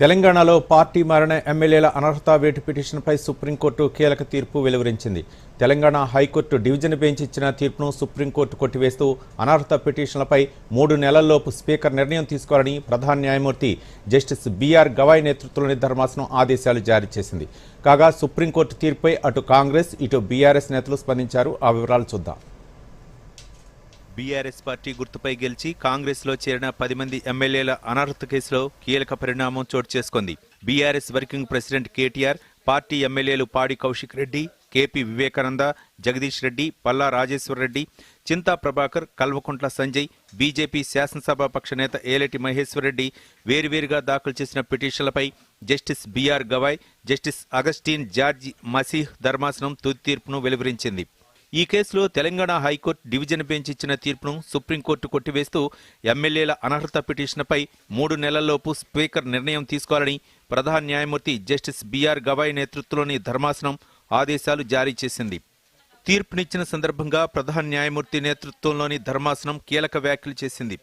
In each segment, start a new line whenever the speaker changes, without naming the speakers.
తెలంగాణలో పార్టీ మారిన ఎమ్మెల్యేల అనర్హత వేటు పిటిషన్పై సుప్రీంకోర్టు కీలక తీర్పు వెలువరించింది. తెలంగాణ హైకోర్టు డివిజన్ బెంచ్ ఇచ్చిన తీర్పును సుప్రీంకోర్టు కొట్టివేస్తూ అనర్హత పిటిషన్లపై మూడు నెలల్లోపు స్పీకర్ నిర్ణయం తీసుకోవాలని ప్రధాన న్యాయమూర్తి జస్టిస్ బీఆర్ గవాయ్ నేతృత్వంలోని ధర్మాసనం ఆదేశాలు జారీ చేసింది. కాగా సుప్రీంకోర్టు తీర్పుపై అటు కాంగ్రెస్ ఇటు బీఆర్ఎస్ నేతలు స్పందించారు. ఆ వివరాలు చూద్దాం.
బీఆర్ఎస్ పార్టీ గుర్తుపై గెలిచి కాంగ్రెస్లో చేరిన పది మంది ఎమ్మెల్యేల అనర్హత కేసులో కీలక పరిణామం చోటు చేసుకుంది. BRS working president KTR party MLAs Padi Kaushik Reddy KP Vivekananda Jagadish Reddy Palla Rajeshwar Reddy Chinta Prabhakar Kalvakuntla Sanjay BJP శాసనసభాపక్ష నేత ఏలటి మహేశ్వర్ రెడ్డి వేరువేరుగా దాఖలు చేసిన పిటిషన్లపై justice BR Gavai justice Augustine George Masih ధర్మాసనం తుది తీర్పును వెలువరించింది. ఈ కేసులో తెలంగాణ హైకోర్టు డివిజన్ బెంచ్ ఇచ్చిన తీర్పును సుప్రీంకోర్టు కొట్టివేస్తూ ఎమ్మెల్యేల అనర్హత పిటిషన్పై మూడు నెలల్లోపు స్పీకర్ నిర్ణయం తీసుకోవాలని ప్రధాన న్యాయమూర్తి జస్టిస్ బీఆర్ గవాయ్ నేతృత్వంలోని ధర్మాసనం ఆదేశాలు జారీ చేసింది. తీర్పునిచ్చిన సందర్భంగా ప్రధాన న్యాయమూర్తి నేతృత్వంలోని ధర్మాసనం కీలక వ్యాఖ్యలు చేసింది.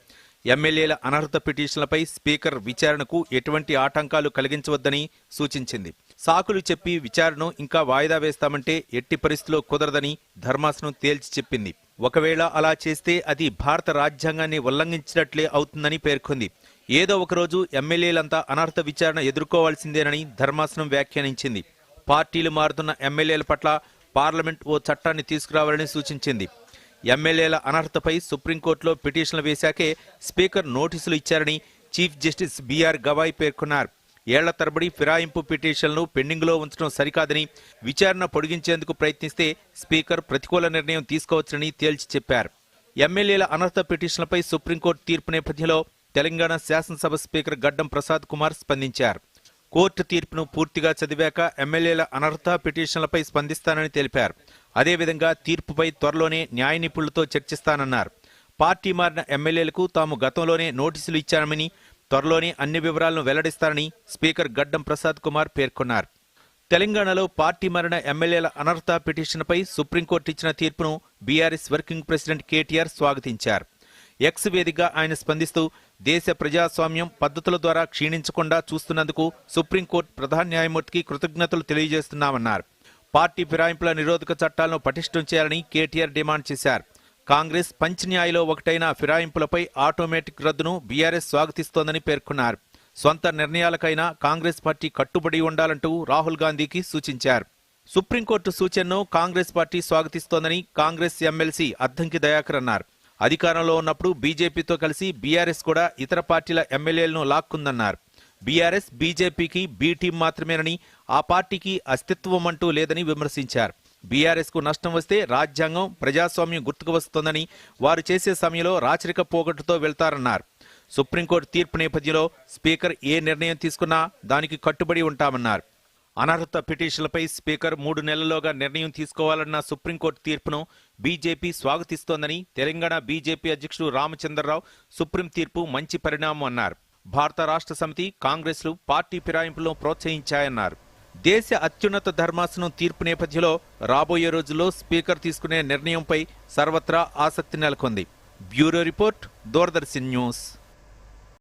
ఎమ్మెల్యేల అనర్హత పిటిషన్లపై స్పీకర్ విచారణకు ఎటువంటి ఆటంకాలు కలిగించవద్దని సూచించింది. సాకులు చెప్పి విచారణను ఇంకా వాయిదా వేస్తామంటే ఎట్టి పరిస్థితిలో కుదరదని ధర్మాసనం తేల్చి చెప్పింది. ఒకవేళ అలా చేస్తే అది భారత రాజ్యాంగాన్ని ఉల్లంఘించినట్లే అవుతుందని పేర్కొంది. ఏదో ఒకరోజు ఎమ్మెల్యేలంతా అనర్హత విచారణ ఎదుర్కోవాల్సిందేనని ధర్మాసనం వ్యాఖ్యానించింది. పార్టీలు మారుతున్న ఎమ్మెల్యేల పట్ల పార్లమెంట్ ఓ చట్టాన్ని తీసుకురావాలని సూచించింది. ఎమ్మెల్యేల అనర్హతపై సుప్రీంకోర్టులో పిటిషన్లు వేశాకే స్పీకర్ నోటీసులు ఇచ్చారని చీఫ్ జస్టిస్ బీఆర్ గవాయ్ పేర్కొన్నారు. ఏళ్ళ తరబడి ఫిరాయింపు పిటిషన్లను పెండింగ్లో ఉంచడం సరికాదని విచారణ పొడిగించేందుకు ప్రయత్నిస్తే స్పీకర్ ప్రతికూల నిర్ణయం తీసుకోవచ్చని తేల్చి చెప్పారు. ఎమ్మెల్యేల అనర్హత పిటిషన్లపై సుప్రీంకోర్టు తీర్పు నేపథ్యంలో తెలంగాణ శాసనసభ స్పీకర్ గడ్డం ప్రసాద్ కుమార్ స్పందించారు. కోర్టు తీర్పును పూర్తిగా చదివాక ఎమ్మెల్యేల అనర్హత పిటిషన్లపై స్పందిస్తానని తెలిపారు. అదేవిధంగా తీర్పుపై త్వరలోనే న్యాయ నిపుణులతో చర్చిస్తానన్నారు. పార్టీ మారిన ఎమ్మెల్యేలకు తాము గతంలోనే నోటీసులు ఇచ్చామని త్వరలోనే అన్ని వివరాలను వెల్లడిస్తారని స్పీకర్ గడ్డం ప్రసాద్ కుమార్ పేర్కొన్నారు. తెలంగాణలో పార్టీ మరణ ఎమ్మెల్యేల అనర్హత పిటిషన్పై సుప్రీంకోర్టు ఇచ్చిన తీర్పును బీఆర్ఎస్ వర్కింగ్ ప్రెసిడెంట్ కేటీఆర్ స్వాగతించారు. ఎక్స్ వేదికగా ఆయన స్పందిస్తూ దేశ ప్రజాస్వామ్యం పద్ధతుల ద్వారా క్షీణించకుండా చూస్తున్నందుకు సుప్రీంకోర్టు ప్రధాన న్యాయమూర్తికి కృతజ్ఞతలు తెలియజేస్తున్నామన్నారు. పార్టీ ఫిరాయింపుల నిరోధక చట్టాలను పటిష్టం చేయాలని కేటీఆర్ డిమాండ్ చేశారు. కాంగ్రెస్ పంచ్ న్యాయలో ఒకటైన ఫిరాయింపులపై ఆటోమేటిక్ రద్దును బీఆర్ఎస్ స్వాగతిస్తోందని పేర్కొన్నారు. సొంత నిర్ణయాలకైనా కాంగ్రెస్ పార్టీ కట్టుబడి ఉండాలంటూ రాహుల్ గాంధీకి సూచించారు. సుప్రీంకోర్టు సూచనను కాంగ్రెస్ పార్టీ స్వాగతిస్తోందని కాంగ్రెస్ ఎమ్మెల్సీ అద్దంకి దయాకర్ అన్నారు. అధికారంలో ఉన్నప్పుడు బీజేపీతో కలిసి బీఆర్ఎస్ కూడా ఇతర పార్టీల ఎమ్మెల్యేలను లాక్కుందన్నారు. బీఆర్ఎస్ బీజేపీకి బీ టీం మాత్రమేనని ఆ పార్టీకి అస్తిత్వం అంటూ లేదని విమర్శించారు. బీఆర్ఎస్కు నష్టం వస్తే రాజ్యాంగం ప్రజాస్వామ్యం గుర్తుకు వస్తోందని వారు చేసే సమయంలో రాచరిక పోగొట్టుతో వెళ్తారన్నారు. సుప్రీంకోర్టు తీర్పు నేపథ్యంలో స్పీకర్ ఏ నిర్ణయం తీసుకున్నా దానికి కట్టుబడి ఉంటామన్నారు. అనర్హత పిటిషన్లపై స్పీకర్ మూడు నెలల్లోగా నిర్ణయం తీసుకోవాలన్న సుప్రీంకోర్టు తీర్పును బీజేపీ స్వాగతిస్తోందని తెలంగాణ బీజేపీ అధ్యక్షుడు రామచంద్రరావు సుప్రీం తీర్పు మంచి పరిణామం అన్నారు. భారత రాష్ట్ర సమితి కాంగ్రెస్లు పార్టీ ఫిరాయింపులను ప్రోత్సహించాయన్నారు. దేశ అత్యున్నత ధర్మాసనం తీర్పు నేపథ్యంలో రాబోయే రోజుల్లో స్పీకర్ తీసుకునే నిర్ణయంపై సర్వత్రా ఆసక్తి నెలకొంది. Bureau report Doordarshan news.